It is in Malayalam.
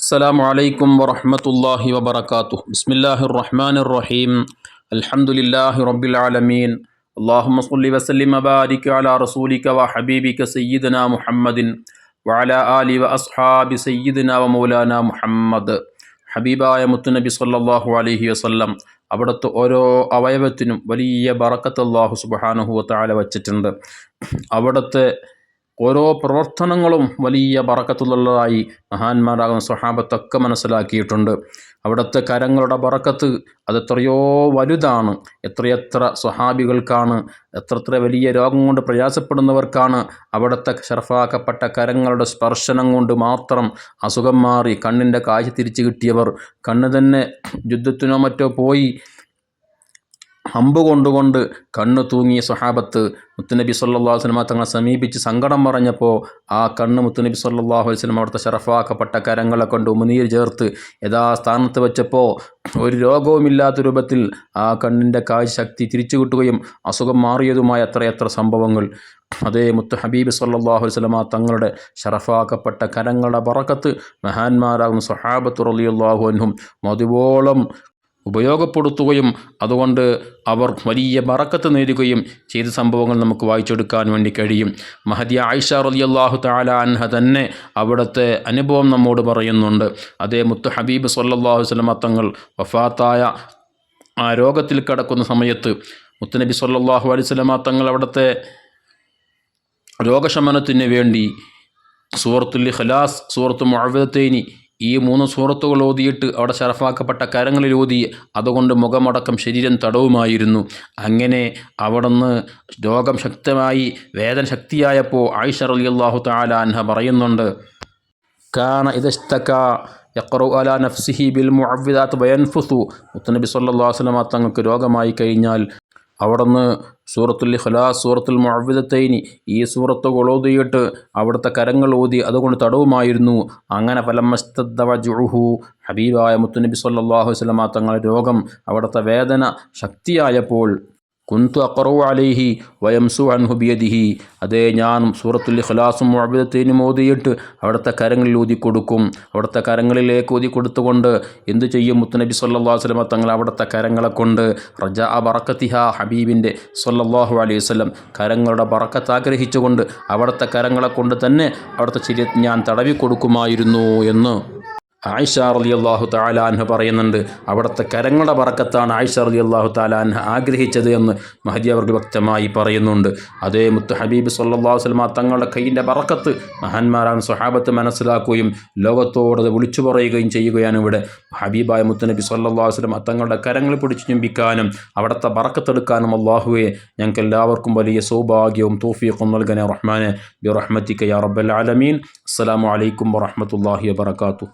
السلام عليكم ورحمة الله وبركاته بسم الله الرحمن الرحيم الحمد لله رب العالمين اللهم صل وسلم وبارك على رسولك وحبيبك سيدنا محمد وعلى آل وأصحاب سيدنا ومولانا محمد ഹബീബായ മുത്തുനബി സല്ലല്ലാഹു അലൈഹി വസല്ലം അവിടുത്തെ ഓരോ അവയവത്തിനും വലിയ ബറക്കത്ത് അള്ളാഹു സുബ്ഹാനഹു തആല വച്ചിട്ടുണ്ട് അവിടുത്തെ ഓരോ പ്രവർത്തനങ്ങളും വലിയ ബറക്കത്തുള്ളതായി മഹാന്മാരാകുന്ന സ്വഹാബത്തൊക്കെ മനസ്സിലാക്കിയിട്ടുണ്ട്. അവിടുത്തെ കരങ്ങളുടെ ബറക്കത്ത് അതെത്രയോ വലുതാണ്. എത്രയെത്ര സ്വഹാബികൾക്കാണ് എത്രത്ര വലിയ രോഗം കൊണ്ട് പ്രയാസപ്പെടുന്നവർക്കാണ് അവിടുത്തെ ഷർഫാക്കപ്പെട്ട കരങ്ങളുടെ സ്പർശനം കൊണ്ട് മാത്രം അസുഖം മാറി കണ്ണിന്റെ കാഴ്ച തിരിച്ചു കിട്ടിയവർ. കണ്ണ് തന്നെ യുദ്ധത്തിനോ മറ്റോ പോയി അമ്പ് കൊണ്ടുകൊണ്ട് കണ്ണ് തൂങ്ങിയ സ്വഹാബത്ത് മുത്തുനബി സല്ലാ വസ്ലമ തങ്ങളെ സമീപിച്ച് സങ്കടം പറഞ്ഞപ്പോൾ ആ കണ്ണ് മുത്തുനബി സല്ലാഹു വസ്ലം അവിടുത്തെ ഷറഫാക്കപ്പെട്ട കരങ്ങളെ കൊണ്ട് ഉമനീർ ചേർത്ത് യഥാസ്ഥാനത്ത് വെച്ചപ്പോൾ ഒരു രോഗവുമില്ലാത്ത രൂപത്തിൽ ആ കണ്ണിന്റെ കാഴ്ച ശക്തി തിരിച്ചു കിട്ടുകയും അസുഖം മാറിയതുമായ അത്രയത്ര സംഭവങ്ങൾ. അതേ മുത്ത് ഹബീബ് സല്ലാഹു വസ്ലമ തങ്ങളുടെ ഷറഫാക്കപ്പെട്ട കരങ്ങളുടെ പറക്കത്ത് മഹാന്മാരാകുന്ന സഹാബത്ത് റലിയുള്ളാഹു അൻഹും മതുവോളം ഉപയോഗപ്പെടുത്തുകയും അതുകൊണ്ട് അവർ വലിയ ബറക്കത്ത് നേടുകയും ചെയ്ത സംഭവങ്ങൾ നമുക്ക് വായിച്ചെടുക്കാൻ വേണ്ടി കഴിയും. മഹദി ആയിഷ റലിയല്ലാഹു താല അൻഹ തന്നെ അവിടുത്തെ അനുഭവം നമ്മോട് പറയുന്നുണ്ട്. അതേ മുത്ത് ഹബീബ് സല്ലാഹു വസ്ലമ തങ്ങൾ വഫാത്തായ ആ രോഗത്തിൽ കിടക്കുന്ന സമയത്ത് മുത്തുനബി സല്ലാഹു അലൈഹി സ്വലമ തങ്ങൾ അവിടുത്തെ രോഗശമനത്തിന് വേണ്ടി സൂറത്തുൽ ഖലാസ് സൂറത്ത് മുഅവ്വദത്തൈനി ഈ മൂന്ന് സൂറത്തുകൾ ഓതിയിട്ട് അവിടെ ശറഫാക്കപ്പെട്ട കരങ്ങളിൽ ഓതി അതുകൊണ്ട് മുഖമടക്കം ശരീരം തടവുമായിരുന്നു. അങ്ങനെ അവിടുന്ന് രോഗം ശക്തമായി വേദന ശക്തിയായപ്പോൾ ആയിഷ അലി അള്ളാഹു അൻഹ പറയുന്നുണ്ട് കാന ഇതസ്തക യക്റു അല നഫ്സിഹി ബിൽ മുഅവ്വിദാത്ത് വയൻഫുസു. മുത്തനബി സല്ലല്ലാഹു അലൈഹി വസല്ലം തങ്ങൾക്ക് രോഗമായി കഴിഞ്ഞാൽ അവിടുന്ന് സൂറത്തുൽ ഇഖ്ലാസ് സൂറത്തുൽ മുഅവ്വിദത്തൈനി ഈ സൂറത്ത് കൊളോതിയിട്ട് അവിടുത്തെ കരങ്ങൾ ഓതി അതുകൊണ്ട് തടവുമായിരുന്നു. അങ്ങനെ ഫലമസ്തദ്വജുഹു ഹബീബായ മുത്തുനബി സല്ലാഹു വസല്ലം തങ്ങളുടെ രോഗം അവിടുത്തെ വേദന ശക്തിയായപ്പോൾ കുന്തു അക്കറു അലൈഹി വയംസു അൻഹു ബിയദിഹി. അതേ ഞാൻ സൂറത്തുൽ ഇഖ്ലാസും മുഅബിദത്തേനും ഓതിയിട്ട് അവിടുത്തെ കരങ്ങളിൽ ഊതി കൊടുക്കും അവിടുത്തെ കരങ്ങളിലേക്ക് ഊതി കൊടുത്തുകൊണ്ട് എന്തു ചെയ്യും? മുത്തുനബി അലൈഹി വസല്ലം തങ്ങൾ അവിടുത്തെ കരങ്ങളെ കൊണ്ട് റജ ബറക്കത്തിഹ ഹബീബിന്റെ സല്ലല്ലാഹു അലൈഹി വസല്ലം കരങ്ങളുടെ ബറക്കത്ത് ആഗ്രഹിച്ചുകൊണ്ട് അവിടുത്തെ കരങ്ങളെ കൊണ്ട് തന്നെ അവിടുത്തെ ശരീരത്തിൽ ഞാൻ തടവി കൊടുക്കുമായിരുന്നു എന്ന്. ആയിഷ അലി അള്ളാഹു താലാൻഹ പറയുന്നുണ്ട് അവിടുത്തെ കരങ്ങളുടെ പറക്കത്താണ് ആയിഷ അലി അള്ളാഹു താലാൻഹ ആഗ്രഹിച്ചത് എന്ന് മഹദി അവർ വ്യക്തമായി പറയുന്നുണ്ട്. അതേ മുത്ത് ഹബീബ് സല്ലാ വസ്ലമ തങ്ങളുടെ കൈയിന്റെ പറക്കത്ത് മഹാന്മാരാണ് സ്വഹാബത്ത് മനസ്സിലാക്കുകയും ലോകത്തോടത് വിളിച്ചു പറയുകയും ചെയ്യുകയാണ് ഇവിടെ. ഹബീബായ മുത്തുനബി സല്ലാ വസ്ലം തങ്ങളുടെ കരങ്ങൾ പിടിച്ചു ചുംബിക്കാനും അവിടുത്തെ പറക്കത്തെടുക്കാനും അള്ളാഹുവെ ഞങ്ങൾക്ക് എല്ലാവർക്കും വലിയ സൗഭാഗ്യവും തോഫിയൊക്കെ നൽകനെ റഹ്മാനെ. ബി റഹ്മത്തിക്ക് യാ റബ്ബൽ ആലമീൻ. അസ്സാം വലൈക്കും വറഹമത്തല്ലാഹി വാത്തു